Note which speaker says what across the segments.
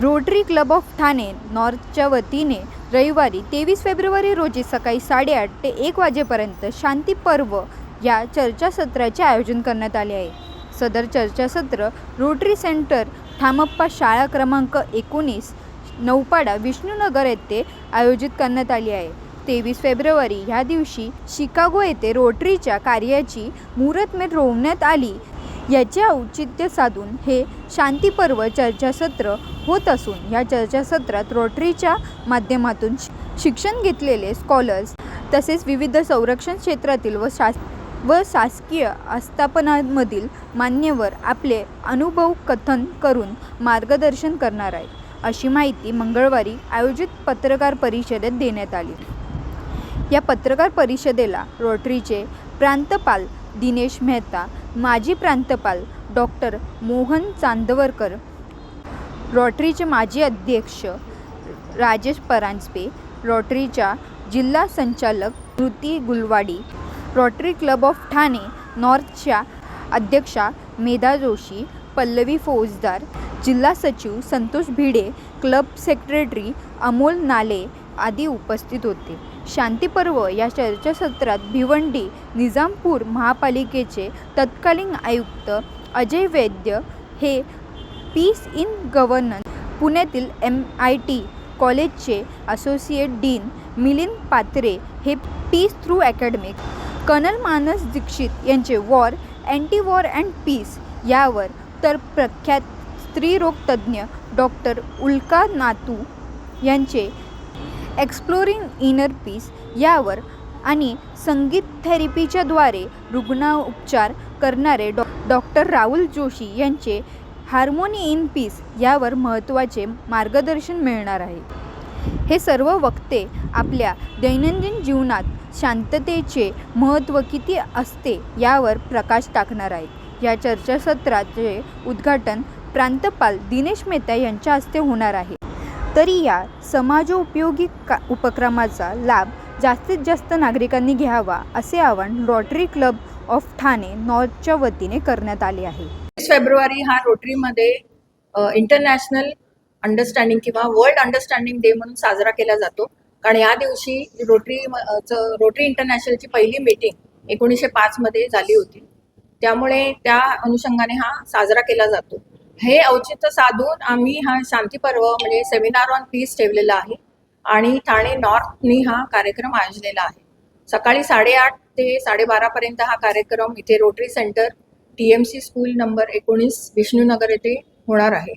Speaker 1: Rotary club of Thane नॉर्थच्या वतीने रविवारी तेवीस फेब्रुवारी रोजी सकाळी साडेआठ ते एक वाजेपर्यंत शांती पर्व या चर्चासत्राचे आयोजन करण्यात आले आहे. सदर चर्चासत्र रोटरी सेंटर ठामप्पा शाळा क्रमांक एकोणीस नौपाडा विष्णुनगर येथे आयोजित करण्यात आली आहे. तेवीस फेब्रुवारी ह्या दिवशी शिकागो येथे रोटरीच्या कार्याची मुहूर्तमेढ रोवण्यात आली. याचे औचित्य साधून हे शांतीपर्व चर्चासत्र होत असून या चर्चासत्रात रोटरीच्या माध्यमातून शि- शिक्षण घेतलेले स्कॉलर्स तसेच विविध संरक्षण क्षेत्रातील व शास व शासकीय आस्थापनांमधील मान्यवर आपले अनुभव कथन करून मार्गदर्शन करणार आहेत. अशी माहिती मंगळवारी आयोजित पत्रकार परिषदेत देण्यात आली. या पत्रकार परिषदेला रोटरीचे प्रांतपाल दिनेश मेहता माजी प्रांतपाल डॉक्टर मोहन चांदवरकर रॉटरीचे माजी अध्यक्ष राजेश परांजपे रॉटरीच्या जिल्हा संचालक Kruti Gulwadi rotary club of Thane नॉर्थच्या अध्यक्षा मेधा जोशी पल्लवी फौजदार जिल्हा सचिव संतोष भिडे क्लब सेक्रेटरी अमोल नाले आदी उपस्थित होते. शांतीपर्व या चर्चासत्रात भिवंडी निजामपूर महापालिकेचे तत्कालीन आयुक्त अजय वैद्य हे पीस इन गव्हर्नन्स पुण्यातील एम आय टी कॉलेजचे असोसिएट डीन मिलिंद पात्रे हे peace through academic colonel Manas Dixit यांचे war anti war and peace यावर तर प्रख्यात स्त्रीरोगतज्ज्ञ डॉक्टर उल्का नातू यांचे एक्सप्लोरिंग इनर पीस यावर आणि संगीत थेरपीच्या द्वारे रुग्णोपचार करणारे डॉ डॉक्टर राहुल जोशी यांचे हार्मोनी इन पीस यावर महत्त्वाचे मार्गदर्शन मिळणार आहे. हे सर्व वक्ते आपल्या दैनंदिन जीवनात शांततेचे महत्त्व किती असते यावर प्रकाश टाकणार आहेत. या चर्चासत्राचे उद्घाटन प्रांतपाल दिनेश मेहता यांच्या हस्ते होणार आहे. तरी या समाजोपयोगी का उपक्रमाचा लाभ जास्तीत जास्त नागरिकांनी घ्यावा असे आवाहन रोटरी क्लब ऑफ ठाणे नॉर्थच्या वतीने करण्यात आले आहे.
Speaker 2: वीस फेब्रुवारी हा रोटरीमध्ये इंटरनॅशनल अंडरस्टँडिंग किंवा वर्ल्ड अंडरस्टँडिंग डे म्हणून साजरा केला जातो. कारण या दिवशी रोटरी रोटरी इंटरनॅशनलची पहिली मीटिंग एकोणीसशे पाचमध्ये झाली होती. त्यामुळे त्या अनुषंगाने हा साजरा केला जातो. हे औचित्य साधून आम्ही हा शांती पर्व म्हणजे सेमिनार ऑन पीस ठेवलेला आहे. आणि ठाणे नॉर्थनी हा कार्यक्रम आयोजलेला आहे. सकाळी साडेआठ ते साडेबारापर्यंत हा कार्यक्रम इथे rotary centre T M C school number एकोणीस विष्णुनगर येथे होणार आहे.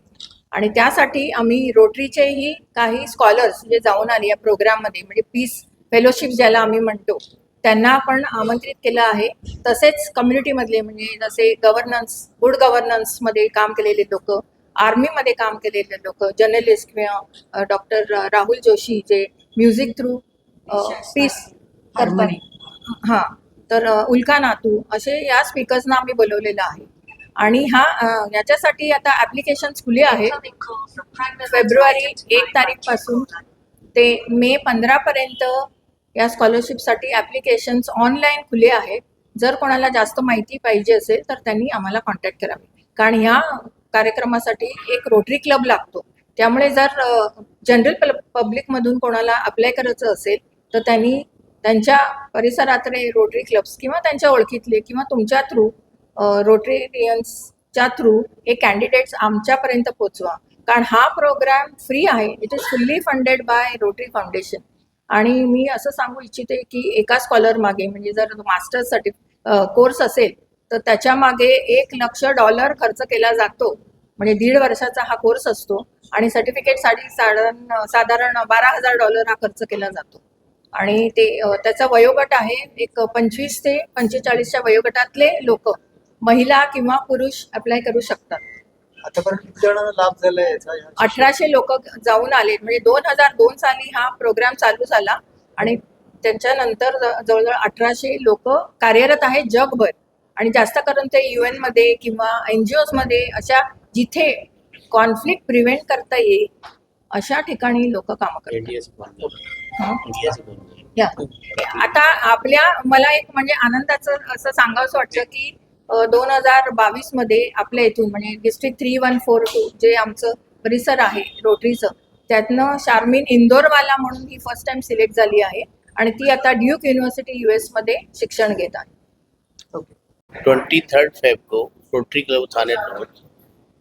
Speaker 2: आणि त्यासाठी आम्ही रोटरीचेही काही स्कॉलर्स जे जाऊन आले या प्रोग्राममध्ये म्हणजे पीस फेलोशिप ज्याला आम्ही म्हणतो त्यांना आपण आमंत्रित केलं आहे. तसेच कम्युनिटीमधले म्हणजे जसे गव्हर्नन्स गुड गव्हर्नन्समध्ये काम केलेले लोक आर्मीमध्ये काम केलेले लोक जर्नलिस्ट किंवा डॉक्टर राहुल जोशी जे म्युझिक थ्रू पीस करतात. हां तर उल्का नातू असे या स्पीकर्सना आम्ही बोलवलेलं आहे. आणि हा याच्यासाठी आता ऍप्लिकेशन खुले आहेत. फेब्रुवारी एक तारीखपासून ते मे पंधरा पर्यंत या स्कॉलरशिपसाठी ॲप्लिकेशन्स ऑनलाईन खुले आहेत. जर कोणाला जास्त माहिती पाहिजे असेल तर त्यांनी आम्हाला कॉन्टॅक्ट करावे कारण ह्या कार्यक्रमासाठी एक रोटरी क्लब लागतो. त्यामुळे जर जनरल पब्लिकमधून कोणाला अप्लाय करायचं असेल तर त्यांनी त्यांच्या परिसरातले रोटरी क्लब्स किंवा त्यांच्या ओळखीतले किंवा तुमच्या थ्रू रोटरीयन्सच्या थ्रू हे कॅन्डिडेट्स आमच्यापर्यंत पोचवा. कारण हा प्रोग्राम फ्री आहे. It is fully funded by rotary foundation आणि मी असं सांगू इच्छिते की एका स्कॉलर मागे म्हणजे जर मास्टर्स सर्टि कोर्स असेल तर त्याच्यामागे एक लक्ष डॉलर खर्च केला जातो. म्हणजे दीड वर्षाचा हा कोर्स असतो आणि सर्टिफिकेटसाठी साधारण साधारण बारा हजार डॉलर हा खर्च केला जातो. आणि ते त्याचा वयोगट आहे एक पंचवीस ते पंचेचाळीसच्या वयोगटातले लोक महिला किंवा पुरुष अप्लाय करू शकतात.
Speaker 3: आतापर्यंत किती जणांना लाभ झालाय याचा या-
Speaker 2: अठराशे लोक जाऊन आले म्हणजे दोन हजार दोन साली हा प्रोग्राम चालू झाला आणि त्याच्यानंतर ज- जवळजवळ अठराशे लोक कार्यरत आहेत जगभर आणि जास्त करून ते युएनमध्ये किंवा एनजीओ मध्ये अशा जिथे कॉन्फ्लिक्ट प्रिव्हेंट करता येईल अशा ठिकाणी लोक कामं करतात
Speaker 4: इंडियाचं.
Speaker 2: हं.
Speaker 4: इंडियाचं.
Speaker 2: या आता आपल्या मला एक म्हणजे आनंदाचं असं सांगावंसं वाटतं की दोन हजार बावीसमध्ये आपल्या इथून म्हणजे district three one four two जे आमचं परिसर आहे रोटरीचं त्यातनं शार्मिन इंदोरवाला म्हणून ही फर्स्ट टाइम सिलेक्ट झाली आहे आणि ती आता ड्यूक युनिव्हर्सिटी युएसमध्ये शिक्षण घेत आहे.
Speaker 3: ओके
Speaker 4: ट्वेंटी थर्ड फेब को rotary club Thane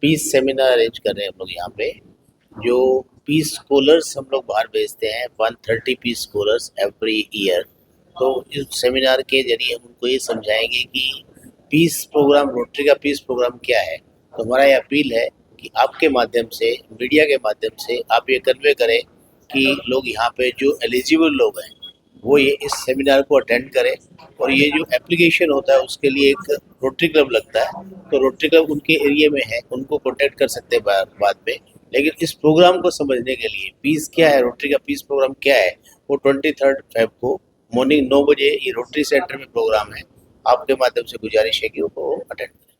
Speaker 4: peace seminar arrange कर रहे हैं हम लोग यहाँ पे जो पीस स्कॉलर्स हम लोग बाहर भेजते हैं one thirty peace scholars every year तो इस सेमिनार के जरिए हम उनको ये समझाएंगे कि पीस प्रोग्राम रोटरी का पीस प्रोग्राम क्या है? तो हमारा ये अपील है कि आपके माध्यम से मीडिया के माध्यम से आप ये कन्वे करें कि लोग यहाँ पे जो एलिजिबल लोग हैं, वो ये इस सेमिनार को अटेंड करें और ये जो एप्लीकेशन होता है, उसके लिए एक रोटरी क्लब लगता है। तो रोटरी क्लब उनके एरिया में है, उनको कॉन्टेक्ट कर सकते हैं बाद में। लेकिन इस प्रोग्राम को समझने के लिए पीस क्या है रोटरी का पीस प्रोग्राम क्या है, वो ट्वेंटी थर्ड फेब को मॉर्निंग नौ बजे ये रोटरी सेंटर में प्रोग्राम है। आपके माध्यम से गुजारिश है कि वो अटेंड करें।